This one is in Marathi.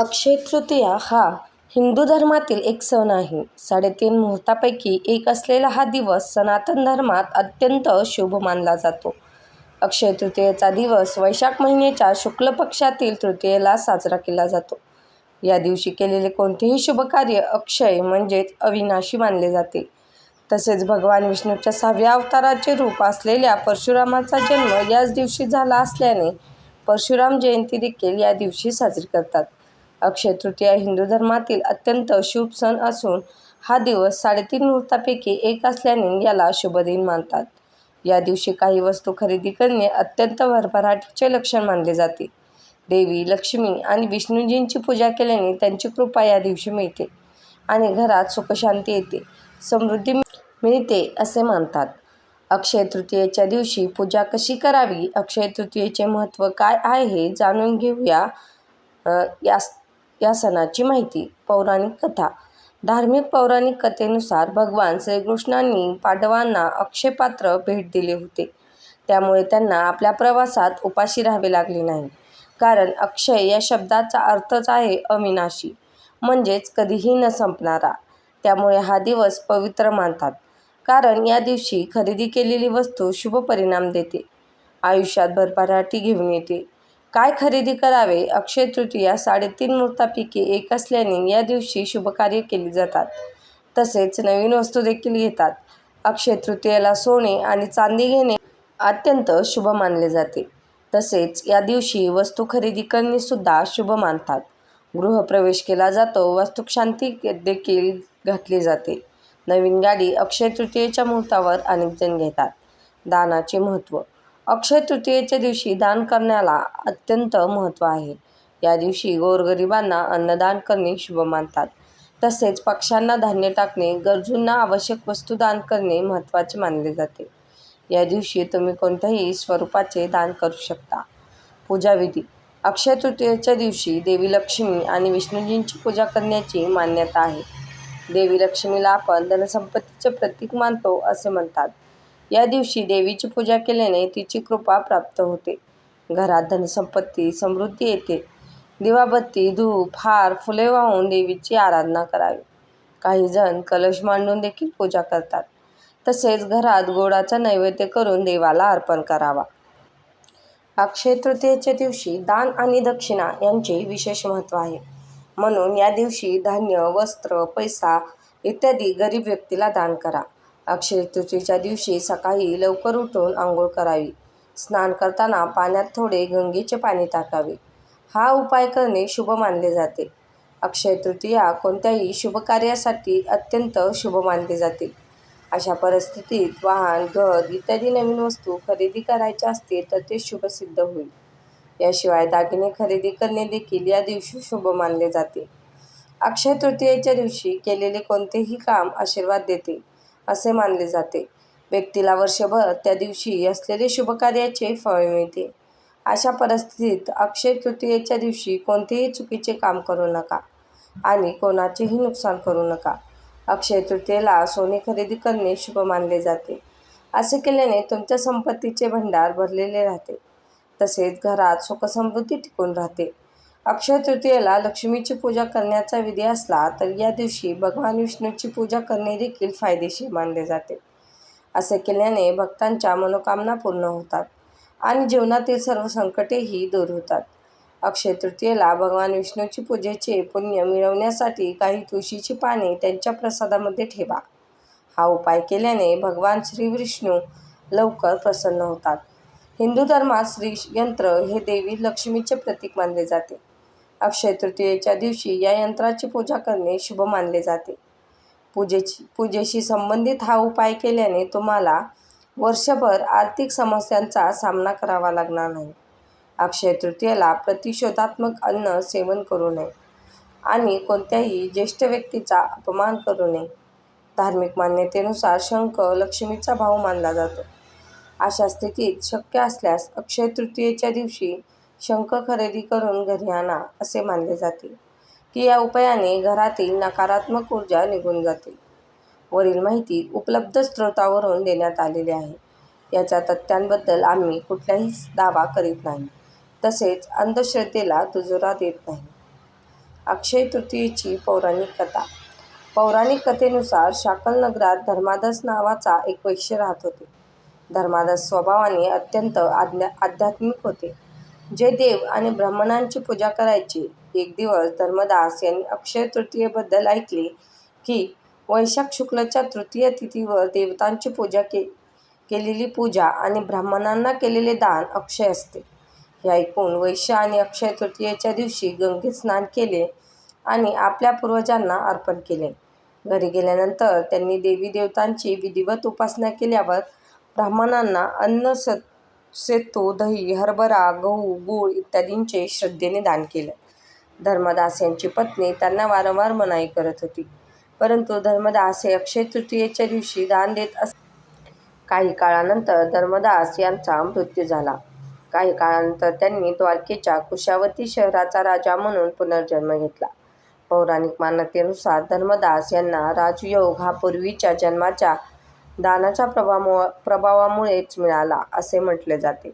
अक्षय तृतीया हा हिंदू धर्मातील एक सण आहे. साडेतीन मुहूर्तांपैकी एक असलेला हा दिवस सनातन धर्मात अत्यंत शुभ मानला जातो. अक्षय तृतीयेचा दिवस वैशाख महिन्याच्या शुक्ल पक्षातील तृतीयेला साजरा केला जातो. या दिवशी केलेले कोणतेही शुभकार्य अक्षय म्हणजेच अविनाशी मानले जाते. तसेच भगवान विष्णूच्या सहाव्या अवताराचे रूप असलेल्या परशुरामाचा जन्म याच दिवशी झाला असल्याने परशुराम जयंती देखील या दिवशी साजरी करतात. अक्षय तृतीया हिंदू धर्मातील अत्यंत शुभ सण असून हा दिवस साडेतीन मुहूर्तांपैकी एक असल्याने याला शुभदिन मानतात. या दिवशी काही वस्तू खरेदी करणे अत्यंत भरभराटीचे लक्षण मानले जाते. देवी लक्ष्मी आणि विष्णूजींची पूजा केल्याने त्यांची कृपा या दिवशी मिळते आणि घरात सुखशांती येते, समृद्धी मिळते असे मानतात. अक्षय तृतीयेच्या दिवशी पूजा कशी करावी? अक्षय तृतीयेचे महत्त्व काय आहे हे जाणून घेऊया. या सणाची माहिती. पौराणिक कथा. धार्मिक पौराणिक कथेनुसार भगवान श्रीकृष्णांनी पांडवांना अक्षयपात्र भेट दिले होते. त्यामुळे त्यांना आपल्या प्रवासात उपाशी राहावे लागले नाही. कारण अक्षय या शब्दाचा अर्थच आहे अविनाशी म्हणजेच कधीही न संपणारा. त्यामुळे हा दिवस पवित्र मानतात. कारण या दिवशी खरेदी केलेली वस्तू शुभ परिणाम देते, आयुष्यात भरभराटी घेऊन येते. काय खरेदी करावे? अक्षय तृतीया साडेतीन मुहूर्तापैकी एक असल्याने या दिवशी शुभकार्य केली जातात. तसेच नवीन वस्तू देखील घेतात. अक्षय तृतीयेला सोने आणि चांदी घेणे अत्यंत शुभ मानले जाते. तसेच या दिवशी वस्तू खरेदी करणेसुद्धा शुभ मानतात. गृहप्रवेश केला जातो. वास्तुशांती देखील घातली जाते. नवीन गाडी अक्षय तृतीयेच्या मुहूर्तावर अनेकजण घेतात. दानाचे महत्त्व. अक्षय तृतीयेच्या दिवशी दान करण्याला अत्यंत महत्त्व आहे. या दिवशी गोरगरिबांना अन्नदान करणे शुभ मानतात. तसेच पक्ष्यांना धान्य टाकणे, गरजूंना आवश्यक वस्तू दान करणे महत्त्वाचे मानले जाते. या दिवशी तुम्ही कोणत्याही स्वरूपाचे दान करू शकता. पूजाविधी. अक्षय तृतीयेच्या दिवशी देवी लक्ष्मी आणि विष्णूजींची पूजा करण्याची मान्यता आहे. देवी लक्ष्मीला आपण धनसंपत्तीचे प्रतीक मानतो असे म्हणतात. या दिवशी देवीची पूजा केल्याने तिची कृपा प्राप्त होते. घरात धनसंपत्ती, समृद्धी येते. दिवाबत्ती, धूप, हार, फुले वाहून देवीची आराधना करावी. काही जण कलश मांडून देखील पूजा करतात. तसेच घरात गोडाचा नैवेद्य करून देवाला अर्पण करावा. अक्षय तृतीयेच्या दिवशी दान आणि दक्षिणा यांचे विशेष महत्त्व आहे. म्हणून या दिवशी धान्य, वस्त्र, पैसा इत्यादी गरीब व्यक्तीला दान करा. अक्षय तृतीयेच्या दिवशी सकाळी लवकर उठून आंघोळ करावी. स्नान करताना पाण्यात थोडे गंगेचे पाणी टाकावे. हा उपाय करणे शुभ मानले जाते. अक्षय तृतीया कोणत्याही शुभ कार्यासाठी अत्यंत शुभ मानले जाते. अशा परिस्थितीत वाहन, घर इत्यादी नवीन वस्तू खरेदी करायच्या असतील तर ते शुभ सिद्ध होईल. याशिवाय दागिने खरेदी करणे देखील या दिवशी शुभ मानले जाते. अक्षय तृतीयेच्या दिवशी केलेले कोणतेही काम आशीर्वाद देते असे मानले जाते. व्यक्तीला वर्षभर त्या दिवशी असलेले शुभकार्याचे फळ मिळते. अशा परिस्थितीत अक्षय तृतीयेच्या दिवशी कोणतेही चुकीचे काम करू नका आणि कोणाचेही नुकसान करू नका. अक्षय तृतीयेला सोने खरेदी करणे शुभ मानले जाते. असे केल्याने तुमच्या संपत्तीचे भंडार भरलेले राहते. तसेच घरात सुखसमृद्धी टिकून राहते. अक्षय तृतीयेला लक्ष्मीची पूजा करण्याचा विधी असला तर या दिवशी भगवान विष्णूची पूजा करणे देखील फायदेशीर मानले जाते. असे केल्याने भक्तांच्या मनोकामना पूर्ण होतात आणि जीवनातील सर्व संकटेही दूर होतात. अक्षय तृतीयेला भगवान विष्णूची पूजेचे पुण्य मिळवण्यासाठी काही तुळशीची पाने त्यांच्या प्रसादामध्ये ठेवा. हा उपाय केल्याने भगवान श्रीविष्णू लवकर प्रसन्न होतात. हिंदू धर्मात श्रीयंत्र हे देवी लक्ष्मीचे प्रतीक मानले जाते. अक्षय तृतीयेच्या दिवशी या यंत्राची पूजा करणे शुभ मानले जाते. पूजेची पूजेशी संबंधित हा उपाय केल्याने तुम्हाला वर्षभर आर्थिक समस्यांचा सामना करावा लागणार नाही. अक्षय तृतीयेला प्रतिशोधात्मक अन्न सेवन करू नये आणि कोणत्याही ज्येष्ठ व्यक्तीचा अपमान करू नये. धार्मिक मान्यतेनुसार शंख लक्ष्मीचा भाऊ मानला जातो. अशा स्थितीत शक्य असल्यास अक्षय तृतीयेच्या दिवशी शंख खरेदी करून घरी आणा. असे मानले जाते की या उपायाने घरातील नकारात्मक ऊर्जा निघून जाते. वरील माहिती उपलब्ध स्रोतावरून देण्यात आलेली आहे. याच्या तथ्यांबद्दल आम्ही कुठलाही दावा करीत नाही तसेच अंधश्रद्धेला दुजोरा देत नाही. अक्षय तृतीयेची पौराणिक कथा पौराणिक कथेनुसार शाकल नगरात धर्मादास नावाचा एक वैश्य राहत होते. धर्मादास स्वभावाने अत्यंत आध्यात्मिक होते, जे देव आणि ब्राह्मणांची पूजा करायचे. एक दिवस धर्मदास यांनी अक्षय तृतीयेबद्दल ऐकले की, वैशाख शुक्लच्या तृतीय तिथीवर देवतांची पूजा के केलेली पूजा आणि ब्राह्मणांना केलेले दान अक्षय असते. हे ऐकून वैश्याने अक्षय तृतीयेच्या दिवशी गंगेत स्नान केले आणि आपल्या पूर्वजांना अर्पण केले. घरी गेल्यानंतर त्यांनी देवी-देवतांची विधिवत उपासना केल्यावर ब्राह्मणांना अन्न, सत सेतो दही, हरभरा, गहू, गूळ इत्यादींचे श्रद्धेने दान केलं धर्मदास यांची पत्नी त्यांना वारंवार मनाई करत होती, परंतु धर्मदास हे अक्षय तृतीयेच्या दिवशी दान देत अस काही काळानंतर धर्मदास यांचा मृत्यू झाला. काही काळानंतर त्यांनी द्वारकेच्या कुशावती शहराचा राजा म्हणून पुनर्जन्म घेतला. पौराणिक मान्यतेनुसार धर्मदास यांना राजयोग हा पूर्वीच्या जन्माच्या दानाच्या प्रभावामुळेच मिळाला, असे म्हटले जाते.